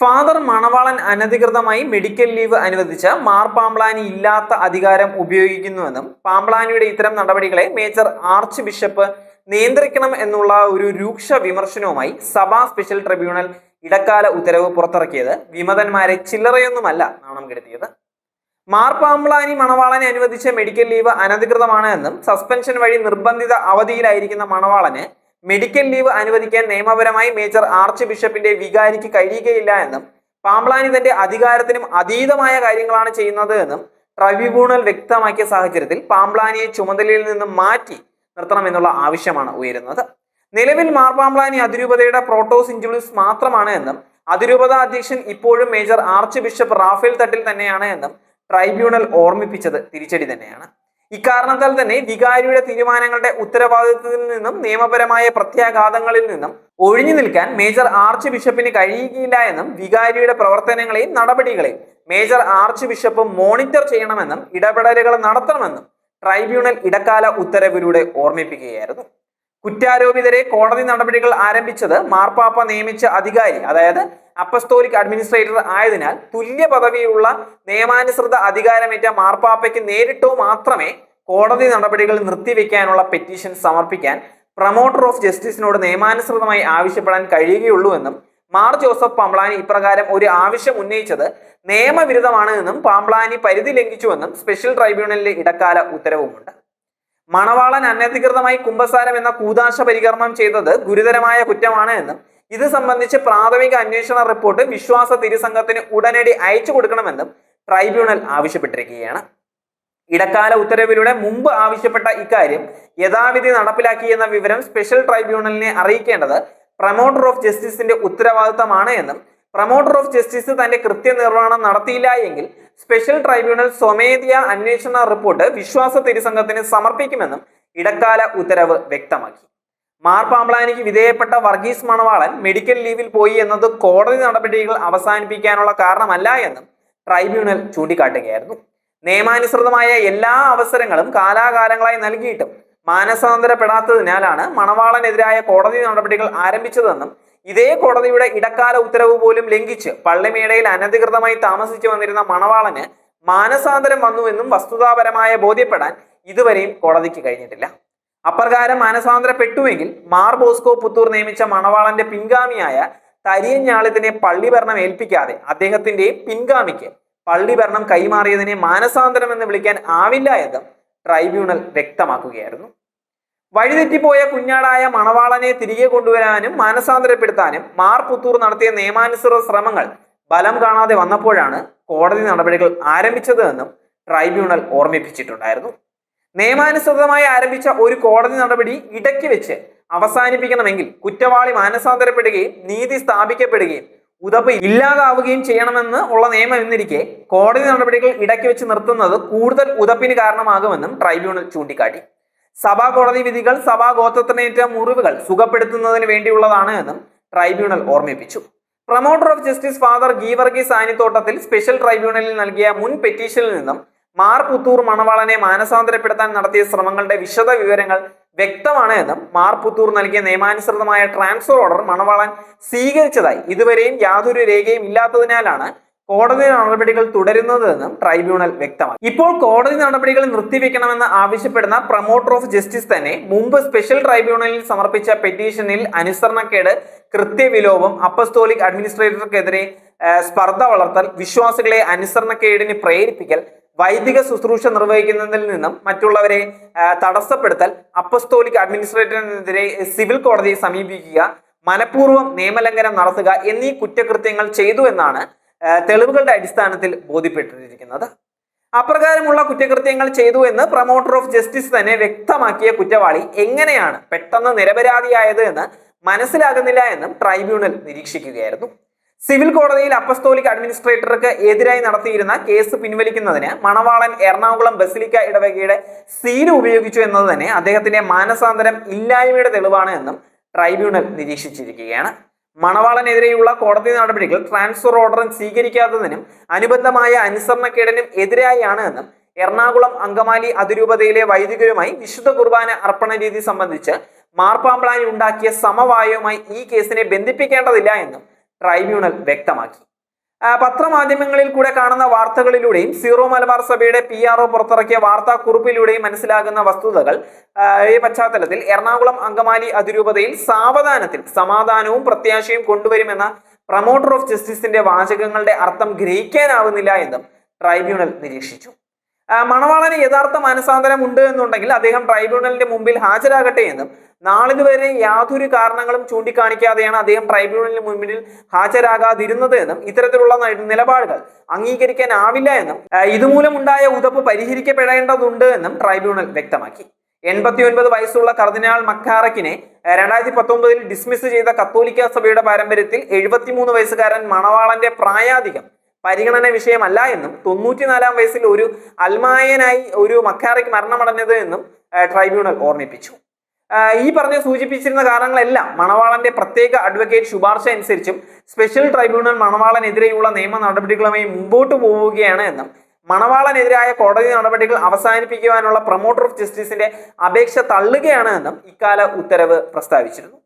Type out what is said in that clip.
Father മണവാളൻ അനധികൃതമായി medical leave അനുവദിച്ച് മാർ പാമ്പ്ലാനി ഇല്ലാത്ത അധികാരം ഉപയോഗിക്കുന്നുവെന്നും പാംപ്ലാനിയുടെ ഇത്തരം നടപടികളെ മേജർ ആർച്ച് ബിഷപ്പ് നിയന്ത്രിക്കണം എന്നുള്ള ഒരു രൂക്ഷ വിമർശനവുമായി സഭാ സ്പെഷ്യൽ ട്രിബ്യൂണൽ ഇടക്കാല ഉത്തരവ് പുറത്തിറക്കിയത് വിമതന്മാരെ ചില്ലറയൊന്നുമല്ല നാണം കെടുത്തിയത്. മാർ പാമ്പ്ലാനി മണവാളനെ അനുവദിച്ച മെഡിക്കൽ ലീവ് അനധികൃതമാണ് എന്നും സസ്പെൻഷൻ വഴി നിർബന്ധിത അവധിയിലായിരിക്കുന്ന മണവാളന് മെഡിക്കൽ ലീവ് അനുവദിക്കാൻ നിയമപരമായി മേജർ ആർച്ച് ബിഷപ്പിന്റെ വികാരിക്ക് കഴിയുകയില്ല എന്നും പാംബ്ലാനി തന്റെ അധികാരത്തിനും അതീതമായ കാര്യങ്ങളാണ് ചെയ്യുന്നത് എന്നും ട്രൈബ്യൂണൽ വ്യക്തമാക്കിയ സാഹചര്യത്തിൽ പാംബ്ലാനിയെ ചുമതലയിൽ നിന്നും മാറ്റി നിർത്തണമെന്നുള്ള ആവശ്യമാണ് ഉയരുന്നത്. നിലവിൽ മാർ പാമ്പ്ലാനി അതിരൂപതയുടെ പ്രോട്ടോസ് ഇഞ്ചുലിസ് മാത്രമാണ് എന്നും അതിരൂപത അധ്യക്ഷൻ ഇപ്പോഴും major archbishop Rafale Thattil തന്നെയാണ് എന്നും ട്രൈബ്യൂണൽ ഓർമ്മിപ്പിച്ചത് തിരിച്ചടി തന്നെയാണ്. ഇക്കാരണത്താൽ തന്നെ വികാരിയുടെ തീരുമാനങ്ങളുടെ ഉത്തരവാദിത്വത്തിൽ നിന്നും നിയമപരമായ പ്രത്യാഘാതങ്ങളിൽ നിന്നും ഒഴിഞ്ഞു നിൽക്കാൻ മേജർ ആർച്ച് ബിഷപ്പിന് കഴിയുകയില്ല എന്നും വികാരിയുടെ പ്രവർത്തനങ്ങളെയും നടപടികളെയും മേജർ ആർച്ച് ബിഷപ്പ് മോണിറ്റർ ചെയ്യണമെന്നും ഇടപെടലുകൾ നടത്തണമെന്നും ട്രൈബ്യൂണൽ ഇടക്കാല ഉത്തരവിലൂടെ ഓർമ്മിപ്പിക്കുകയായിരുന്നു. കുറ്റാരോപിതരെ കോടതി നടപടികൾ ആരംഭിച്ചത് മാർപ്പാപ്പ നിയമിച്ച അധികാരി അതായത് അപ്പസ്തോലിക് അഡ്മിനിസ്ട്രേറ്റർ ആയതിനാൽ തുല്യ പദവിയുള്ള നിയമാനുസൃത അധികാരമേറ്റ മാർപ്പാപ്പയ്ക്ക് നേരിട്ടോ മാത്രമേ കോടതി നടപടികൾ നിർത്തിവെക്കാനുള്ള പെറ്റീഷൻ സമർപ്പിക്കാൻ പ്രൊമോട്ടർ ഓഫ് ജസ്റ്റിസിനോട് നിയമാനുസൃതമായി ആവശ്യപ്പെടാൻ കഴിയുകയുള്ളൂ എന്നും മാർ ജോസഫ് പാംബ്ലാനി ഇപ്രകാരം ഒരു ആവശ്യം ഉന്നയിച്ചത് നിയമവിരുദ്ധമാണ് എന്നും പാംബ്ലാനി പരിധി ലംഘിച്ചുവെന്നും സ്പെഷ്യൽ ട്രൈബ്യൂണലിലെ ഇടക്കാല ഉത്തരവുമുണ്ട്. മണവാളൻ അനധികൃതമായി കുംഭസാരം എന്ന കൂതാശ പരികർമ്മം ചെയ്തത് ഗുരുതരമായ കുറ്റമാണ് എന്നും. ഇത് സംബന്ധിച്ച് പ്രാഥമിക അന്വേഷണ റിപ്പോർട്ട് വിശ്വാസ തിരുസംഘത്തിന് ഉടനടി അയച്ചു കൊടുക്കണമെന്നും ട്രൈബ്യൂണൽ ആവശ്യപ്പെട്ടിരിക്കുകയാണ്. ഇടക്കാല ഉത്തരവിലൂടെ മുമ്പ് ആവശ്യപ്പെട്ട ഇക്കാര്യം യഥാവിധി നടപ്പിലാക്കിയെന്ന വിവരം സ്പെഷ്യൽ ട്രൈബ്യൂണലിനെ അറിയിക്കേണ്ടത് പ്രൊമോട്ടർ ഓഫ് ജസ്റ്റിസിന്റെ ഉത്തരവാദിത്തമാണ് എന്നും. പ്രൊമോട്ടർ ഓഫ് ജസ്റ്റിസ് തന്റെ കൃത്യനിർവഹണം നടത്തിയില്ല എങ്കിൽ സ്പെഷ്യൽ ട്രൈബ്യൂണൽ സ്വമേധയ അന്വേഷണ റിപ്പോർട്ട് വിശ്വാസ തിരുസംഘത്തിന് സമർപ്പിക്കുമെന്നും ഇടക്കാല ഉത്തരവ് വ്യക്തമാക്കി. മാർപ്പാമ്പ്ലാനിക്ക് വിധേയപ്പെട്ട വർഗീസ് മണവാളൻ മെഡിക്കൽ ലീവിൽ പോയി എന്നത് കോടതി നടപടികൾ അവസാനിപ്പിക്കാനുള്ള കാരണമല്ല എന്നും ട്രൈബ്യൂണൽ ചൂണ്ടിക്കാട്ടുകയായിരുന്നു. നിയമാനുസൃതമായ എല്ലാ അവസരങ്ങളും കാലാകാലങ്ങളായി നൽകിയിട്ടും മാനസാന്തരപ്പെടാത്തതിനാലാണ് മണവാളനെതിരായ കോടതി നടപടികൾ ആരംഭിച്ചതെന്നും ഇതേ കോടതിയുടെ ഇടക്കാല ഉത്തരവ് പോലും ലംഘിച്ച് പള്ളിമേടയിൽ അനധികൃതമായി താമസിച്ചു വന്നിരുന്ന മണവാളന് മാനസാന്തരം വന്നുവെന്നും വസ്തുതാപരമായ ബോധ്യപ്പെടാൻ ഇതുവരെയും കോടതിക്ക് കഴിഞ്ഞിട്ടില്ല. അപ്രകാരം മാനസാന്തരപ്പെട്ടുവെങ്കിൽ മാർ ബോസ്കോ പുത്തൂർ നിയമിച്ച മണവാളന്റെ പിൻഗാമിയായ തരിയഞ്ഞാളിത്തിനെ പള്ളി ഭരണം ഏൽപ്പിക്കാതെ അദ്ദേഹത്തിന്റെ പിൻഗാമിക്ക് പള്ളി ഭരണം കൈമാറിയതിനെ മാനസാന്തരം എന്ന് വിളിക്കാൻ ആവില്ല എന്നും ട്രൈബ്യൂണൽ വ്യക്തമാക്കുകയായിരുന്നു. വഴിതെറ്റിപ്പോയ കുഞ്ഞാടായ മണവാളനെ തിരികെ കൊണ്ടുവരാനും മാനസാന്തരപ്പെടുത്താനും മാർ പുത്തൂർ നടത്തിയ നിയമാനുസൃത ശ്രമങ്ങൾ ഫലം കാണാതെ വന്നപ്പോഴാണ് കോടതി നടപടികൾ ആരംഭിച്ചത് എന്നും ട്രൈബ്യൂണൽ ഓർമ്മിപ്പിച്ചിട്ടുണ്ടായിരുന്നു. നിയമാനുസൃതമായി ആരംഭിച്ച ഒരു കോടതി നടപടി ഇടയ്ക്ക് വെച്ച് അവസാനിപ്പിക്കണമെങ്കിൽ കുറ്റവാളി മാനസാന്തരപ്പെടുകയും നീതി സ്ഥാപിക്കപ്പെടുകയും ഉതപ്പ് ഇല്ലാതാവുകയും ചെയ്യണമെന്ന് ഉള്ള നിയമം എന്നിരിക്കെ കോടതി നടപടികൾ ഇടയ്ക്ക് വെച്ച് നിർത്തുന്നത് കൂടുതൽ ഉതപ്പിന് കാരണമാകുമെന്നും ട്രൈബ്യൂണൽ ചൂണ്ടിക്കാട്ടി. സഭാ കോടതി വിധികൾ സഭാ ഗോത്രത്തിനേറ്റ മുറിവുകൾ സുഖപ്പെടുത്തുന്നതിന് വേണ്ടിയുള്ളതാണ് എന്നും ട്രൈബ്യൂണൽ ഓർമ്മിപ്പിച്ചു. പ്രൊമോട്ടർ ഓഫ് ജസ്റ്റിസ് ഫാദർ ഗീവർഗി സാനിത്തോട്ടത്തിൽ സ്പെഷ്യൽ ട്രൈബ്യൂണലിൽ നൽകിയ മുൻ പെറ്റീഷനിൽ നിന്നും മാർ പുത്തൂർ മണവാളനെ മാനസാന്തരപ്പെടുത്താൻ നടത്തിയ ശ്രമങ്ങളുടെ വിശദ വിവരങ്ങൾ വ്യക്തമാണ് എന്നും മാർ പുത്തൂർ നൽകിയ നിയമാനുസൃതമായ ട്രാൻസ്ഫർ ഓർഡർ മണവാളൻ സ്വീകരിച്ചതായി. ഇതുവരെയും യാതൊരു രേഖയും ഇല്ലാത്തതിനാലാണ് കോടതി നടപടികൾ തുടരുന്നതെന്നും ട്രൈബ്യൂണൽ വ്യക്തമാക്കി. ഇപ്പോൾ കോടതി നടപടികൾ നിർത്തിവെക്കണമെന്ന് ആവശ്യപ്പെടുന്ന പ്രൊമോട്ടർ ഓഫ് ജസ്റ്റിസ് തന്നെ മുമ്പ് സ്പെഷ്യൽ ട്രൈബ്യൂണലിൽ സമർപ്പിച്ച പെറ്റീഷനിൽ അനുസരണക്കേട് കൃത്യവിലോപം അപ്പസ്തോലിക് അഡ്മിനിസ്ട്രേറ്റർക്കെതിരെ സ്പർദ്ധ വളർത്തൽ വിശ്വാസികളെ അനുസരണക്കേടിന് പ്രേരിപ്പിക്കൽ വൈദിക ശുശ്രൂഷ നിർവഹിക്കുന്നതിൽ നിന്നും മറ്റുള്ളവരെ തടസ്സപ്പെടുത്തൽ അപ്പസ്തോലിക് അഡ്മിനിസ്ട്രേറ്ററിനെതിരെ സിവിൽ കോടതിയെ സമീപിക്കുക മനഃപൂർവം നിയമലംഘനം നടത്തുക എന്നീ കുറ്റകൃത്യങ്ങൾ ചെയ്തു എന്നാണ് തെളിവുകളുടെ അടിസ്ഥാനത്തിൽ ബോധ്യപ്പെട്ടിരിക്കുന്നത്. അപ്രകാരമുള്ള കുറ്റകൃത്യങ്ങൾ ചെയ്തു എന്ന് പ്രൊമോട്ടർ ഓഫ് ജസ്റ്റിസ് തന്നെ വ്യക്തമാക്കിയ കുറ്റവാളി എങ്ങനെയാണ് പെട്ടെന്ന് നിരപരാധിയായത് എന്ന് മനസ്സിലാകുന്നില്ല എന്നും ട്രൈബ്യൂണൽ നിരീക്ഷിക്കുകയായിരുന്നു. സിവിൽ കോടതിയിൽ അപ്പസ്തോലിക് അഡ്മിനിസ്ട്രേറ്റർക്ക് എതിരായി നടത്തിയിരുന്ന കേസ് പിൻവലിക്കുന്നതിന് മണവാളൻ എറണാകുളം ബസിലിക്ക ഇടവകയുടെ സീൽ ഉപയോഗിച്ചു എന്നത് തന്നെ അദ്ദേഹത്തിന്റെ മാനസാന്തരം ഇല്ലായ്മയുടെ തെളിവാണ് എന്നും ട്രൈബ്യൂണൽ നിരീക്ഷിച്ചിരിക്കുകയാണ്. മണവാളനെതിരെയുള്ള കോടതി നടപടികൾ ട്രാൻസ്ഫർ ഓർഡർ സ്വീകരിക്കാത്തതിനും അനുബന്ധമായ അനുസരണക്കേടിനും എതിരായാണ് എന്നും എറണാകുളം അങ്കമാലി അതിരൂപതയിലെ വൈദികരുമായി വിശുദ്ധ കുർബാന അർപ്പണ രീതി സംബന്ധിച്ച് മാർപ്പാമ്പ്ലാനി ഉണ്ടാക്കിയ സമവായവുമായി ഈ കേസിനെ ബന്ധിപ്പിക്കേണ്ടതില്ല എന്നും ട്രൈബ്യൂണൽ വ്യക്തമാക്കി. പത്രമാധ്യമങ്ങളിൽ കൂടെ കാണുന്ന വാർത്തകളിലൂടെയും സീറോ മലബാർ സഭയുടെ പി ആർ ഒ പുറത്തിറക്കിയ വാർത്താക്കുറിപ്പിലൂടെയും മനസ്സിലാകുന്ന വസ്തുതകൾ ഈ പശ്ചാത്തലത്തിൽ എറണാകുളം അങ്കമാലി അതിരൂപതയിൽ സാവധാനത്തിൽ സമാധാനവും പ്രത്യാശയും കൊണ്ടുവരുമെന്ന പ്രൊമോട്ടർ ഓഫ് ജസ്റ്റിസിന്റെ വാചകങ്ങളുടെ അർത്ഥം ഗ്രഹിക്കാനാവുന്നില്ല എന്നും ട്രൈബ്യൂണൽ നിരീക്ഷിച്ചു. മണവാളന് യഥാർത്ഥ മനസാന്തരം ഉണ്ട് എന്നുണ്ടെങ്കിൽ അദ്ദേഹം ട്രൈബ്യൂണലിന്റെ മുമ്പിൽ ഹാജരാകട്ടെ എന്നും നാളിതുവരെ യാതൊരു കാരണങ്ങളും ചൂണ്ടിക്കാണിക്കാതെയാണ് അദ്ദേഹം ട്രൈബ്യൂണലിന് മുമ്പിൽ ഹാജരാകാതിരുന്നത് എന്നും ഇത്തരത്തിലുള്ള നിലപാടുകൾ അംഗീകരിക്കാനാവില്ല എന്നും ഇതുമൂലം ഇതുമൂലമുണ്ടായ ഉതപ്പ് പരിഹരിക്കപ്പെടേണ്ടതുണ്ട് എന്നും ട്രൈബ്യൂണൽ വ്യക്തമാക്കി. എൺപത്തി ഒൻപത് വയസ്സുള്ള കർദിനാൾ മക്കാറക്കിനെ രണ്ടായിരത്തി പത്തൊമ്പതിൽ ഡിസ്മിസ് ചെയ്ത കത്തോലിക്ക സഭയുടെ പാരമ്പര്യത്തിൽ എഴുപത്തിമൂന്ന് വയസ്സുകാരൻ മണവാളന്റെ പ്രായാധികം പരിഗണന വിഷയമല്ല എന്നും തൊണ്ണൂറ്റിനാലാം വയസ്സിൽ ഒരു അൽമായനായി ഒരു മക്കാറയ്ക്ക് മരണമടഞ്ഞത് എന്നും ട്രൈബ്യൂണൽ ഓർമ്മിപ്പിച്ചു. ഈ പറഞ്ഞ് സൂചിപ്പിച്ചിരുന്ന കാരണങ്ങളെല്ലാം മണവാളന്റെ പ്രത്യേക അഡ്വക്കേറ്റ് ശുപാർശ അനുസരിച്ചും സ്പെഷ്യൽ ട്രൈബ്യൂണൽ മണവാളനെതിരെയുള്ള നിയമ നടപടികളുമായി മുമ്പോട്ട് പോവുകയാണ് എന്നും മണവാളനെതിരായ കോടതി നടപടികൾ അവസാനിപ്പിക്കുവാനുള്ള പ്രൊമോട്ടർ ഓഫ് ജസ്റ്റിസിന്റെ അപേക്ഷ തള്ളുകയാണ് എന്നും ഇക്കാല ഉത്തരവ് പ്രസ്താവിച്ചിരുന്നു.